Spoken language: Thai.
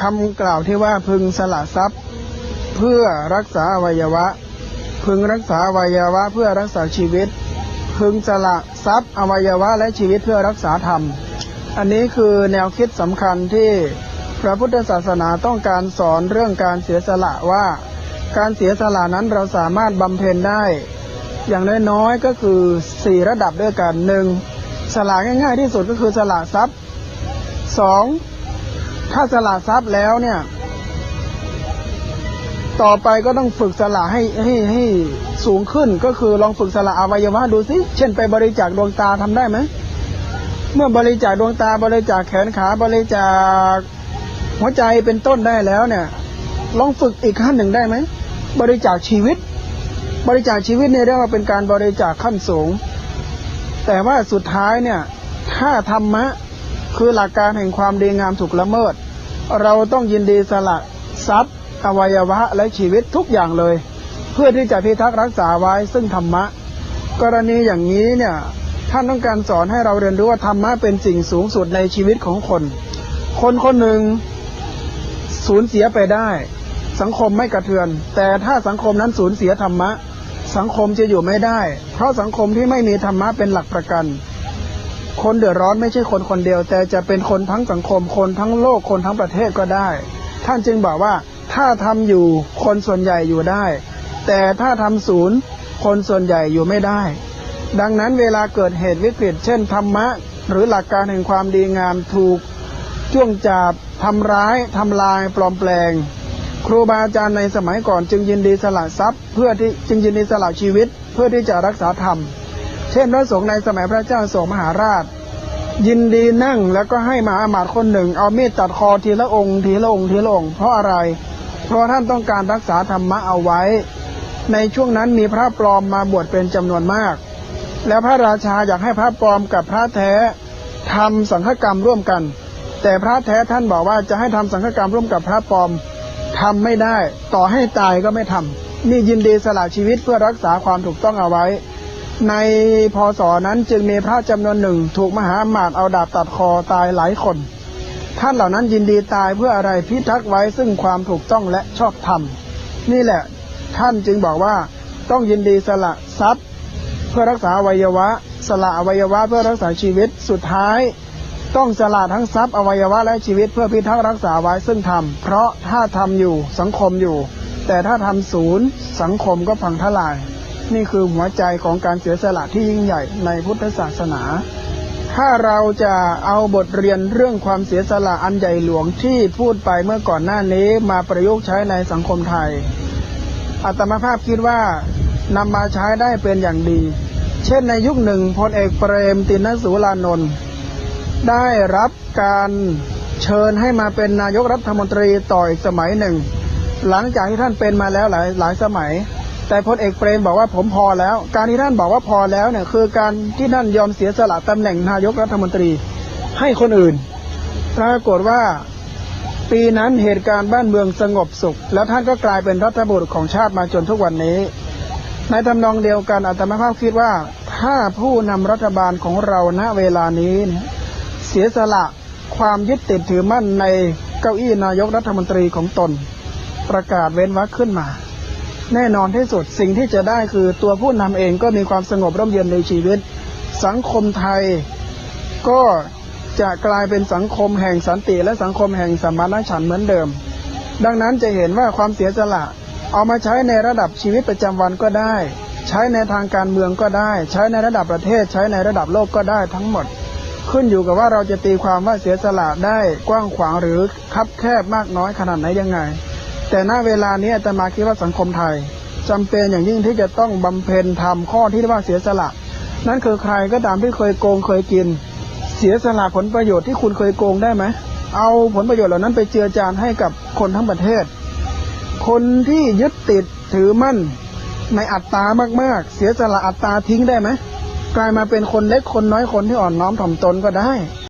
คำกล่าวที่ว่าพึงสละทรัพย์ เพื่อรักษาอวัยวะ พึงรักษาอวัยวะ เพื่อรักษาชีวิต พึงสละทรัพย์อวัยวะและชีวิตเพื่อรักษาธรรม อันนี้คือแนวคิดสำคัญที่พระพุทธศาสนาต้องการสอนเรื่องการเสียสละว่า การเสียสละนั้นเราสามารถบำเพ็ญได้ อย่างน้อยๆก็คือสี่ระดับด้วยกันหนึ่งสละง่ายๆที่สุดก็คือสละทรัพย์สอง ถ้าสละทรัพย์แล้วเนี่ย ต่อไปก็ต้องฝึกสละให้ให้ให้สูงขึ้นก็คือลองฝึกสละอวัยวะดูสิเช่นไปบริจาคดวงตาทำได้ไหมเมื่อบริจาคดวงตาบริจาคแขนขาบริจาคหัวใจเป็นต้นได้แล้วเนี่ย ลองฝึกอีกขั้นหนึ่งได้ไหมบริจาคชีวิต บริจาคชีวิตเนี่ยเรียกว่าเป็นการบริจาคขั้นสูง แต่ว่าสุดท้ายเนี่ย ถ้าธรรมะ คือหลักการแห่งความดีงามถูกละเมิด เราต้องยินดีสละทรัพย์ อวัยวะและชีวิตทุกอย่างเลย เพื่อที่จะพิทักษ์รักษาไว้ซึ่งธรรมะ กรณีอย่างนี้เนี่ยท่านต้องการสอนให้เราเรียนรู้ว่าธรรมะเป็นสิ่งสูงสุดในชีวิตของคน คนคนหนึ่งสูญเสียไปได้ สังคมไม่กระเทือน แต่ถ้าสังคมนั้นสูญเสียธรรมะ สังคมจะอยู่ไม่ได้ เพราะสังคมที่ไม่มีธรรมะเป็นหลักประกัน คนเดือดร้อนไม่ใช่คนคนเดียว แต่จะเป็นคนทั้งสังคม คนทั้งโลกคนทั้งประเทศก็ได้ ท่านจึงบอกว่าถ้าทำอยู่คนส่วนใหญ่อยู่ได้ แต่ถ้าทำศูนย์ คนส่วนใหญ่อยู่ไม่ได้ ดังนั้นเวลาเกิดเหตุวิกฤต เช่นธรรมะ หรือหลักการแห่งความดีงามถูกจ้วงจับทำร้ายทำลายปลอมแปลง ครูบาอาจารย์ในสมัยก่อนจึงยินดีสละทรัพย์ เพื่อที่จึงยินดีสละชีวิต เพื่อที่จะรักษาธรรม เช่นพระสงฆ์ในสมัยพระเจ้าโศกมหาราช ยินดีนั่งแล้วก็ให้มหาอามาตย์คนหนึ่ง เอามีดตัดคอทีละองค์ทีละองค์ทีละองค์เพราะอะไร เพราะท่านต้องการรักษาธรรมะเอาไว้ ในช่วงนั้นมีพระปลอมมาบวชเป็นจำนวนมาก แล้วพระราชาอยากให้พระปลอมกับพระแท้ทำสังฆกรรมร่วมกัน แต่พระแท้ท่านบอกว่าจะให้ทำสังฆกรรมร่วมกับพระปลอมทำไม่ได้ ต่อให้ตายก็ไม่ทำนี่ยินดีสละชีวิตเพื่อรักษาความถูกต้องเอาไว้ ในพศนั้นจึงมีพระจำนวนหนึ่งถูกมหาอมาตเอาดาบตัดคอตายหลายคน ท่านเหล่านั้นยินดีตายเพื่ออะไรพิทักษ์ไว้ซึ่งความถูกต้องและชอบธรรม นี่แหละท่านจึงบอกว่าต้องยินดีสละทรัพย์ เพื่อรักษาอวัยวะ สละอวัยวะเพื่อรักษาชีวิตสุดท้าย ต้องสละทั้งทรัพย์อวัยวะและชีวิตเพื่อพิทักษ์รักษาไว้ซึ่งธรรมเพราะถ้าทำอยู่สังคมอยู่ แต่ถ้าทำศูนย์สังคมก็พังทลาย นี่คือหัวใจของการเสียสละที่ยิ่งใหญ่ในพุทธศาสนา ถ้าเราจะเอาบทเรียนเรื่องความเสียสละอันใหญ่หลวงที่พูดไปเมื่อก่อนหน้านี้มาประยุกต์ใช้ในสังคมไทย อัตมาภาพคิดว่านำมาใช้ได้เป็นอย่างดี เช่นในยุคหนึ่งพลเอกเปรมตินสุรานนท์ได้รับการเชิญให้มาเป็นนายกรัฐมนตรีต่ออีกสมัยหนึ่ง หลังจากที่ท่านเป็นมาแล้วหลายหลายสมัย แต่พลเอกเปรมบอกว่าผมพอแล้ว การที่ท่านบอกว่าพอแล้วเนี่ยคือการที่ท่านยอมเสียสละตำแหน่งนายกรัฐมนตรีให้คนอื่นปรากฏว่าปีนั้นเหตุการณ์บ้านเมืองสงบสุข แล้วท่านก็กลายเป็นรัฐบุตรของชาติมาจนทุกวันนี้ ในทำนองเดียวกันอาตมาภาพคิดว่า ถ้าผู้นำรัฐบาลของเราณเวลานี้เนี่ยเสียสละความยึดติดถือมั่นในเก้าอี้นายกรัฐมนตรีของตน ประกาศเว้นวรรคขึ้นมา แน่นอนที่สุดสิ่งที่จะได้คือตัวผู้นำเองก็มีความสงบร่มเย็นในชีวิต สังคมไทยก็จะกลายเป็นสังคมแห่งสันติ และสังคมแห่งสมานฉันท์เหมือนเดิม ดังนั้นจะเห็นว่าความเสียสละเอามาใช้ในระดับชีวิตประจำวันก็ได้ ใช้ในทางการเมืองก็ได้ ใช้ในระดับประเทศ ใช้ในระดับโลกก็ได้ทั้งหมด ขึ้นอยู่กับว่าเราจะตีความว่าเสียสละได้กว้างขวางหรือคับแคบมากน้อยขนาดไหนยังไง แต่ณเวลานี้อาตมาคิดว่าสังคมไทยจำเป็นอย่างยิ่งที่จะต้องบำเพ็ญทำข้อที่เรียกว่าเสียสละ นั่นคือใครก็ตามที่เคยโกงเคยกิน เสียสละผลประโยชน์ที่คุณเคยโกงได้ไหมเอาผลประโยชน์เหล่านั้นไปเจือจานให้กับคนทั้งประเทศ คนที่ยึดติดถือมั่นในอัตตามากๆ เสียสละอัตตาทิ้งได้ไหมกลายมาเป็นคนเล็กคนน้อยคนที่อ่อนน้อมถ่อมตนก็ได้